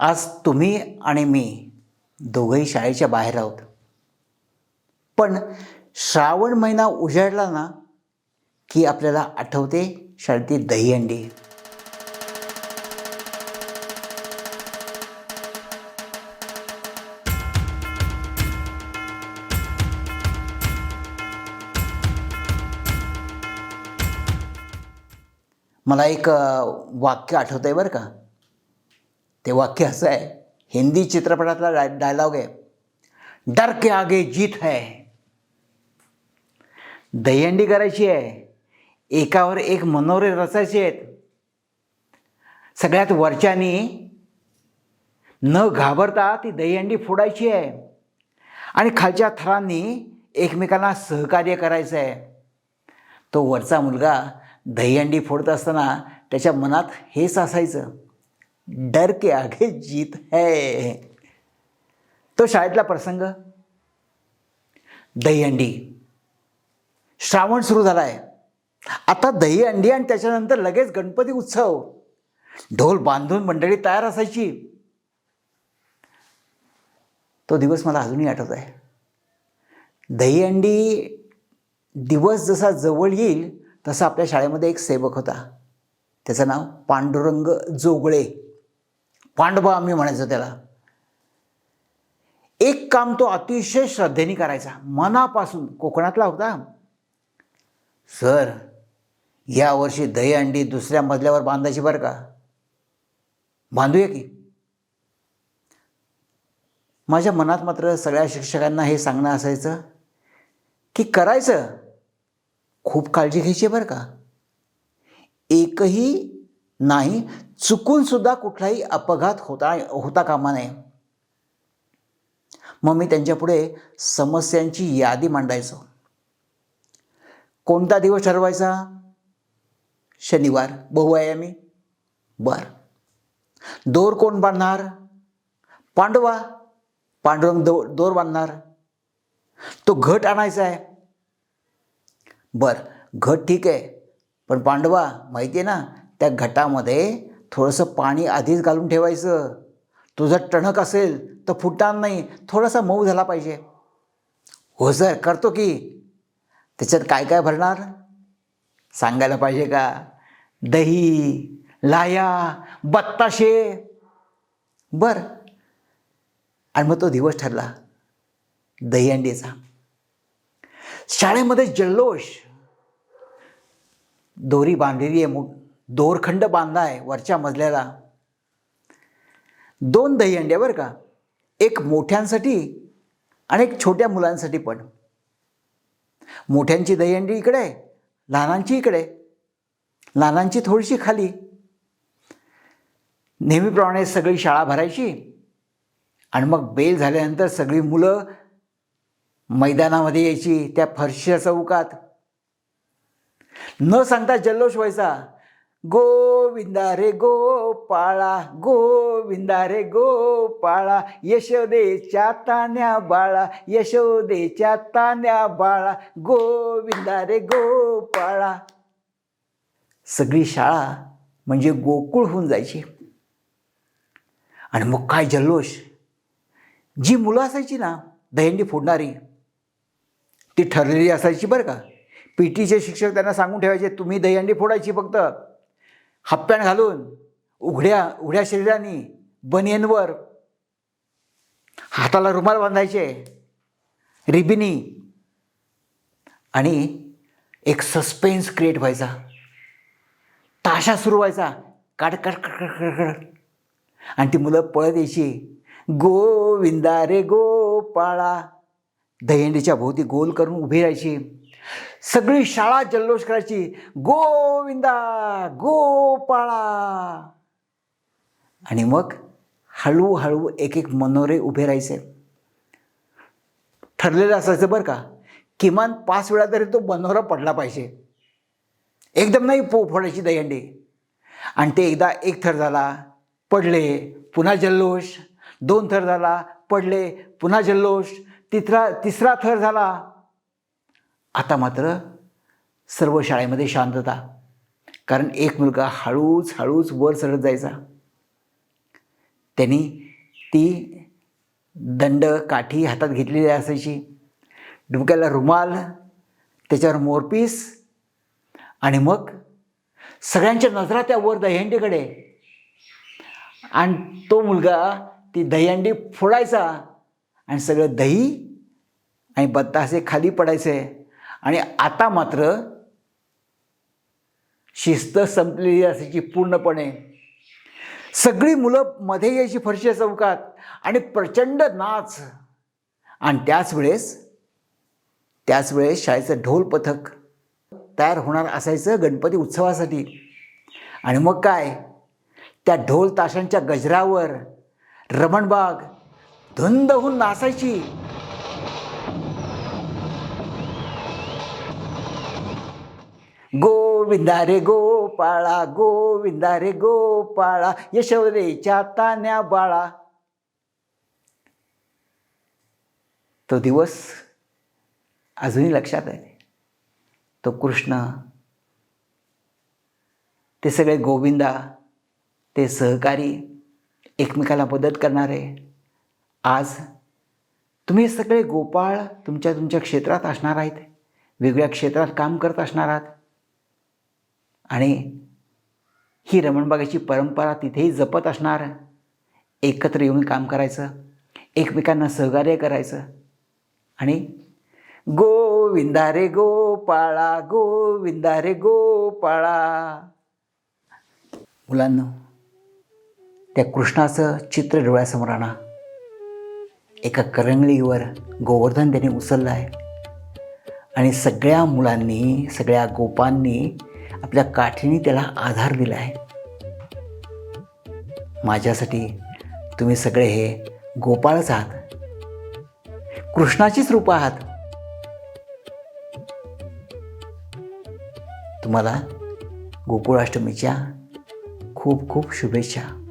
आज तुम्ही आणि मी दोघंही शाळेच्या बाहेर आहोत. पण श्रावण महिना उजाडला ना की आपल्याला आठवते शाळेतील दहीहंडी मला एक वाक्य आठवतं आहे बरं का? ते वाक्य असं आहे. हिंदी चित्रपटातला डाय डायलॉग आहे. डर के आगे जीत है. दहीहंडी करायची आहे. एकावर एक मनोरे रचायचे आहेत. सगळ्यात वरच्यानी न घाबरता ती दहीहंडी फोडायची आहे. आणि खालच्या थरांनी एकमेकांना सहकार्य करायचं आहे. तो वरचा मुलगा दहीहंडी फोडत असताना त्याच्या मनात हेच असायचं. डर के आगे जीत है। तो शाळेतला प्रसंग दहीहंडी श्रावण सुरू झाला आहे आता दहीहंडी आणि त्याच्यानंतर लगेच गणपती उत्सव। ढोल बांधून मंडळी तयार असायची। तो दिवस मला अजूनही आठवत आहे। दहीहंडी दिवस जसा जवळ येईल तसा आपल्या शाळेमध्ये एक सेवक होता। त्याचं नाव पांडुरंग जोगळे। पांडवा आम्ही म्हणायचो त्याला. एक काम तो अतिशय श्रद्धेने करायचा. मनापासून कोकणातला होता. सर यावर्षी दहीहंडी दुसऱ्या मजल्यावर बांधायची बरं का? बांधूया की? माझ्या मनात मात्र सगळ्या शिक्षकांना हे सांगणं असायचं की करायचं. खूप काळजी घ्यायची बरं का? एकही नाही चुकून सुद्धा कुठलाही अपघात होता होता कामा नये. मग मी त्यांच्यापुढे समस्यांची यादी मांडायचो. कोणता दिवस ठरवायचा? शनिवार. बहुआयामी बर. दोर कोण बांधणार? पांडवा. पांडुरंग दो दोर बांधणार. तो घट आणायचा आहे. बर. घट ठीक आहे. पण पांडवा माहिती आहे ना त्या घटामध्ये थोडंसं पाणी आधीच घालून ठेवायचं. तो जर टणक असेल तर फुटणार नाही थोडासा मऊ झाला पाहिजे. हो सर करतो की. त्याच्यात काय काय भरणार? सांगायला पाहिजे का? दही लाया बत्ताशे. बर. आणि मग तो दिवस ठरला. दहीहंडीचा शाळेमध्ये जल्लोष. दोरी बांधलेली आहे मग दोरखंड बांधला आहे वरच्या मजल्याला. दोन दहीहंड्या बरं का. एक मोठ्यांसाठी आणि एक छोट्या मुलांसाठी पण. मोठ्यांची दहीहंडी इकडे आहे लहानांची इकडे लहानांची थोडीशी खाली. नेहमीप्रमाणे सगळी शाळा भरायची आणि मग बेल झाल्यानंतर सगळी मुलं मैदानामध्ये यायची त्या फरशीच्या चौकात. न सांगता जल्लोष व्हायचा. गोविंदा रे गोपाळा गोविंदा रे गोपाळा यशोदेच्या तान्या बाळा यशोदेच्या तान्या बाळा गोविंदा रे गोपाळा सगळी शाळा म्हणजे गोकुळ होऊन जायची. आणि मग काय जल्लोष? जी मुलं असायची ना दहीहंडी फोडणारी ती ठरलेली असायची बरं का. पी टीचे शिक्षक त्यांना सांगून ठेवायचे तुम्ही दहीहंडी फोडायची फक्त. हप्प्यान घालून उघड्या उघड्या शरीराने बनियनवर हाताला रुमाल बांधायचे रिबिनी आणि एक सस्पेन्स क्रिएट व्हायचा. ताशा सुरू व्हायचा. काट काट काट काट काट. आणि ती मुलं पळत यायची. गोविंदा रे गोपाळा. दहीहंडीच्या भोवती गोल करून उभी राहायची. सगळी शाळा जल्लोष करायची. गोविंदा गोपाळा. आणि मग हळूहळू एक एक मनोरे उभे राहायचे. ठरलेलं असायचं बरं का. किमान पाच वेळा तरी तो मनोरा पडला पाहिजे. एकदम नाही पो फोडायची दहीहंडी. आणि ते एकदा एक थर झाला पडले पुन्हा जल्लोष. दोन थर झाला पडले पुन्हा जल्लोष. तिसरा तिसरा थर झाला आता मात्र सर्व शाळेमध्ये शांतता. कारण एक मुलगा हळूच हळूच वर चढत जायचा. त्यांनी ती दंड काठी हातात घेतलेली असायची. डुबक्याला रुमाल त्याच्यावर मोरपीस आणि मग सगळ्यांच्या नजरा त्या वर दहीहंडीकडे. आणि तो मुलगा ती दहीहंडी फोडायचा आणि सगळं दही आणि बत्तासे खाली पडायचे. आणि आता मात्र शिस्त संपलेली असायची पूर्णपणे. सगळी मुलं मध्ये यायची फरशी चौकात आणि प्रचंड नाच. आणि त्याच वेळेस त्याच वेळेस शाळेचं ढोल पथक तयार होणार असायचं गणपती उत्सवासाठी. आणि मग काय? त्या ढोल ताशांच्या गजरावर रमणबाग धुंद होऊन नाचायची. गोविंदा रे गोपाळा गोविंदा रे गोपाळा यशोदेच्या तान्या बाळा. तो दिवस अजूनही लक्षात आहे. तो कृष्ण ते सगळे गोविंदा ते सहकारी एकमेकाला मदत करणारे. आज तुम्ही सगळे गोपाळ तुमच्या तुमच्या क्षेत्रात असणार आहेत. वेगवेगळ्या क्षेत्रात काम करत असणार आहात. आणि ही रमणबागेची परंपरा तिथेही जपत असणार. एकत्र येऊन काम करायचं एकमेकांना सहकार्य करायचं. आणि गोविंदा रे गोपाळा गोविंदा रे गोपाळा. मुलांना त्या कृष्णाचं चित्र डोळ्यासमोर आणा. एका करंगळीवर गोवर्धन त्याने उचललं आहे आणि सगळ्या मुलांनी सगळ्या गोपांनी आपल्या काठीने त्याला आधार दिला आहे. माझ्यासाठी तुम्ही सगळे हे गोपाळच आहात. कृष्णाचीच रूप आहात. तुम्हाला गोकुळाष्टमीच्या खूप खूप शुभेच्छा.